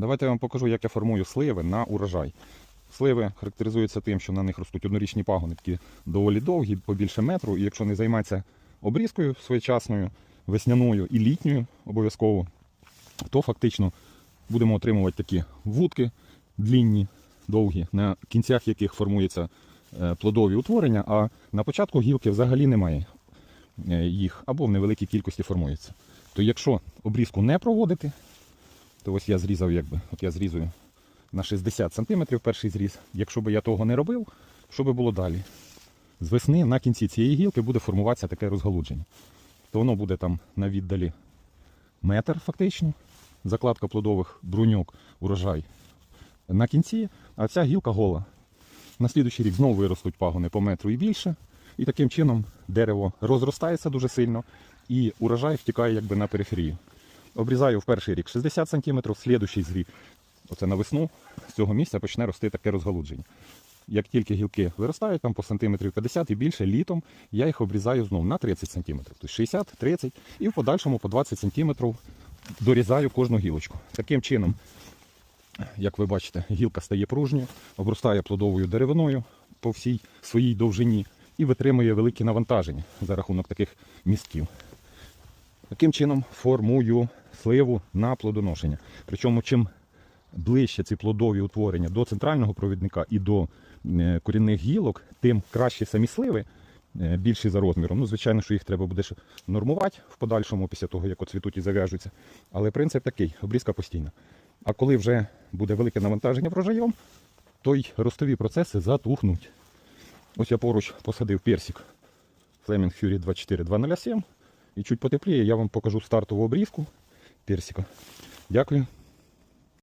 Давайте я вам покажу, як я формую сливи на урожай. Сливи характеризуються тим, що на них ростуть однорічні пагони, доволі довгі, побільше метру. І якщо не займатися обрізкою своєчасною, весняною і літньою обов'язково, то фактично будемо отримувати такі вудки длінні, довгі, на кінцях яких формуються е, плодові утворення, а на початку гілки взагалі немає е, їх або в невеликій кількості формується. То якщо обрізку не проводити, то ось я зрізав, якби, от я зрізую на 60 см перший зріз. Якщо би я того не робив, що би було далі? З весни на кінці цієї гілки буде формуватися таке розгалудження. То воно буде там на віддалі метр фактично, закладка плодових бруньок, урожай на кінці, а ця гілка гола. На слідуючий рік знову виростуть пагони по метру і більше. І таким чином дерево розростається дуже сильно, і урожай втікає якби на периферію. Обрізаю в перший рік 60 см, в слідуючий рік, оце на весну, з цього місця почне рости таке розгалудження. Як тільки гілки виростають там по сантиметрів 50 і більше літом, я їх обрізаю знову на 30 см. Тобто 60, 30 і в подальшому по 20 см дорізаю кожну гілочку. Таким чином, як ви бачите, гілка стає пружньою, обростає плодовою деревиною по всій своїй довжині і витримує великі навантаження за рахунок таких містків. Таким чином формую сливу на плодоношення. Причому чим ближче ці плодові утворення до центрального провідника і до е, корінних гілок, тим краще самі сливи, е, більші за розміром. Ну, звичайно, що їх треба буде нормувати в подальшому, після того, як оцвітуть і зав'яжуться. Але принцип такий, обрізка постійна. А коли вже буде велике навантаження врожаєм, то й ростові процеси затухнуть. Ось я поруч посадив персик Fleming Fury 24207. І чуть потепліє, я вам покажу стартову обрізку персика. Дякую.